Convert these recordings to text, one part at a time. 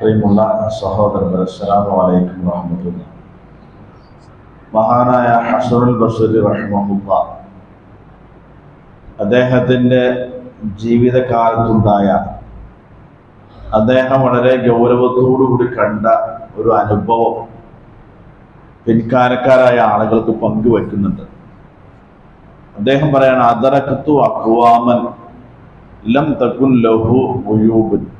പ്രിയമുള്ള സഹോദരങ്ങൾ അസ്സലാമു അലൈക്കും വറഹ്മത്തുള്ളാഹി. മഹാനായ ഹസനുൽ ബസരി റഹ്മഹുല്ല അദ്ദേഹത്തിന്റെ ജീവിതകാലത്തുണ്ടായ അദ്ദേഹം വളരെ ഗൗരവത്തോടുകൂടി കണ്ട ഒരു അനുഭവം പിൻകാലക്കാരായ ആളുകൾക്ക് പങ്കുവെക്കുന്നുണ്ട്. അദ്ദേഹം പറയാണ് അതറക്കത്തു അക്വാമൻ ലം തകുൻ ലഹു ഉയൂബൻ.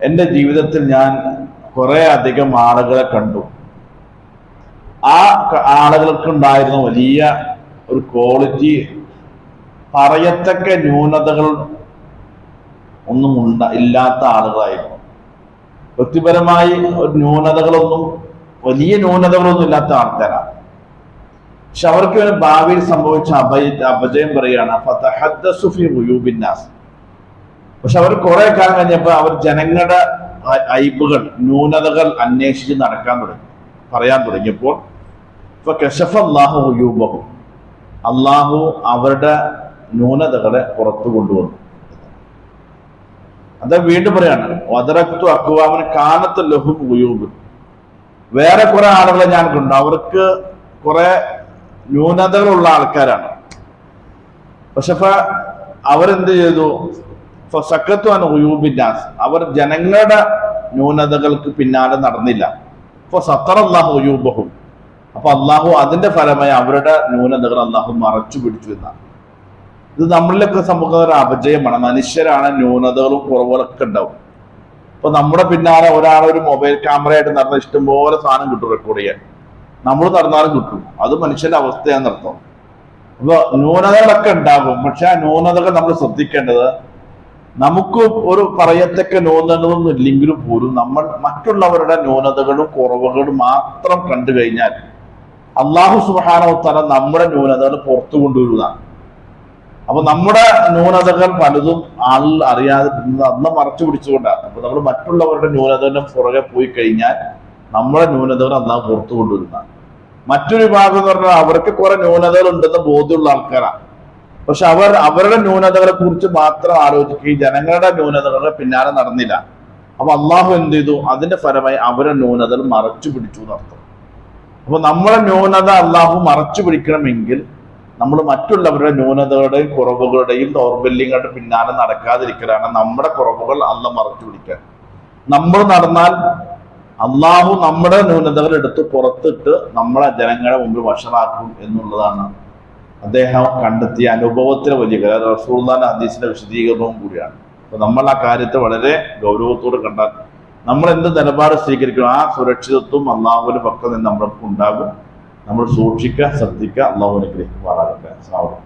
എന്റെ ജീവിതത്തിൽ ഞാൻ കുറേ അധികം ആളുകളെ കണ്ടു. ആ ആളുകൾക്കുണ്ടായിരുന്ന വലിയ ഒരു ക്വാളിറ്റി പറയത്തക്ക ന്യൂനതകൾ ഒന്നും ഉണ്ട ഇല്ലാത്ത ആളുകളായിരുന്നു. വ്യക്തിപരമായി ഒരു ന്യൂനതകളൊന്നും വലിയ ന്യൂനതകളൊന്നും ഇല്ലാത്ത ആൾക്കാരാണ്. പക്ഷെ അവർക്ക് ഒരു ഭാവിയിൽ സംഭവിച്ച അഭയ അപജയം പറയുകയാണ്. പക്ഷെ അവർ കുറെ കാലം കഴിഞ്ഞപ്പോൾ അവർ ജനങ്ങളുടെ അയ്പുകൾ ന്യൂനതകൾ അന്വേഷിച്ച് നടക്കാൻ തുടങ്ങി പറയാൻ തുടങ്ങിയപ്പോൾ അള്ളാഹു അവരുടെ ന്യൂനതകളെ പുറത്തു കൊണ്ടുവന്നു. അത് വീണ്ടും പറയാണ് വദറക്തു അക്കുവാമന് കാനത്ത് ലഹു ഗുയൂബ്. വേറെ കുറെ ആളുകളെ ഞാൻ കണ്ടു. അവർക്ക് കുറെ ന്യൂനതകളുള്ള ആൾക്കാരാണ്. പക്ഷെ അവരെന്ത് ചെയ്തു? സക്കത്വാണ് ഉയൂബിന്നാസ് അവർ ജനങ്ങളുടെ ന്യൂനതകൾക്ക് പിന്നാലെ നടന്നില്ല. ഇപ്പൊ സത്തർ അള്ളാഹു ഉയൂബഹും അപ്പൊ അള്ളാഹു അതിന്റെ ഫലമായി അവരുടെ ന്യൂനതകൾ അള്ളാഹു മറച്ചു പിടിച്ചു എന്നാണ്. ഇത് നമ്മളിലൊക്കെ സംഭവിക്കുന്ന ഒരു അപജയമാണ്. മനുഷ്യരാണ് ന്യൂനതകളും കുറവുകളൊക്കെ ഉണ്ടാവും. ഇപ്പൊ നമ്മുടെ പിന്നാലെ ഒരാളൊരു ഒരു മൊബൈൽ ക്യാമറയായിട്ട് നടന്ന ഇഷ്ടംപോലെ സാധനം കിട്ടും റെക്കോർഡ് ചെയ്യാൻ. നമ്മൾ നടന്നാലും കിട്ടും. അത് മനുഷ്യന്റെ അവസ്ഥയാണെന്നർത്ഥം അപ്പൊ ന്യൂനതകളൊക്കെ ഉണ്ടാകും. പക്ഷെ ആ ന്യൂനതകൾ നമ്മൾ ശ്രദ്ധിക്കേണ്ടത് നമുക്ക് ഒരു പറയത്തക്ക ന്യൂനതകളൊന്നും ഇല്ലെങ്കിലും പോലും നമ്മൾ മറ്റുള്ളവരുടെ ന്യൂനതകളും കുറവുകളും മാത്രം കണ്ടു കഴിഞ്ഞാൽ അള്ളാഹു സുബാനോത്തല നമ്മുടെ ന്യൂനതകൾ പുറത്തു കൊണ്ടുവരുന്നതാണ്. അപ്പൊ നമ്മുടെ ന്യൂനതകൾ പലതും ആളിൽ അറിയാതെ അന്ന് മറച്ചു പിടിച്ചുകൊണ്ടാണ്. അപ്പൊ നമ്മൾ മറ്റുള്ളവരുടെ ന്യൂനതകളും പുറകെ പോയി കഴിഞ്ഞാൽ നമ്മുടെ ന്യൂനതകൾ അന്നാ പുറത്തു കൊണ്ടുവരുന്നതാണ്. മറ്റൊരു ഭാഗം എന്ന് പറഞ്ഞാൽ അവർക്ക് കുറെ ന്യൂനതകൾ ഉണ്ടെന്ന് ബോധ്യമുള്ള ആൾക്കാരാണ് പക്ഷെ അവർ അവരുടെ ന്യൂനതകളെ കുറിച്ച് മാത്രം ആലോചിക്കുകയും ജനങ്ങളുടെ ന്യൂനതകളുടെ പിന്നാലെ നടന്നില്ല. അപ്പൊ അള്ളാഹു എന്ത് ചെയ്തു? അതിന്റെ ഫലമായി അവരുടെ ന്യൂനതകൾ മറച്ചു പിടിച്ചു എന്നർത്ഥം അപ്പൊ നമ്മുടെ ന്യൂനത അള്ളാഹു മറച്ചു പിടിക്കണമെങ്കിൽ നമ്മൾ മറ്റുള്ളവരുടെ ന്യൂനതകളുടെയും കുറവുകളുടെയും ദൗർബല്യങ്ങളുടെ പിന്നാലെ നടക്കാതിരിക്കലാണ് നമ്മുടെ കുറവുകൾ അല്ല മറച്ചു പിടിക്കാൻ നമ്മൾ നടന്നാൽ അള്ളാഹു നമ്മുടെ ന്യൂനതകൾ എടുത്ത് പുറത്തിട്ട് നമ്മളെ ജനങ്ങളുടെ മുമ്പിൽ വഷളാക്കും എന്നുള്ളതാണ് അദ്ദേഹം കണ്ടെത്തിയ അനുഭവത്തിലെ വലിയ കാര്യം. റസൂർദാൻ ഹദീസിന്റെ വിശദീകരണവും കൂടിയാണ്. അപ്പൊ നമ്മൾ ആ കാര്യത്തെ വളരെ ഗൗരവത്തോടെ കണ്ടാൽ നമ്മൾ എന്ത് നിലപാട് സ്വീകരിക്കണം ആ സുരക്ഷിതത്വം അള്ളാഹുവിന്റെ പക്കം നിന്ന് നമ്മൾക്ക് ഉണ്ടാകും. നമ്മൾ സൂക്ഷിക്കുക ശ്രദ്ധിക്കുക അള്ളാഹുവിനെ ഗ്രഹിക്കുമാറാകട്ടെ അസ്സലാമു അലൈക്കും.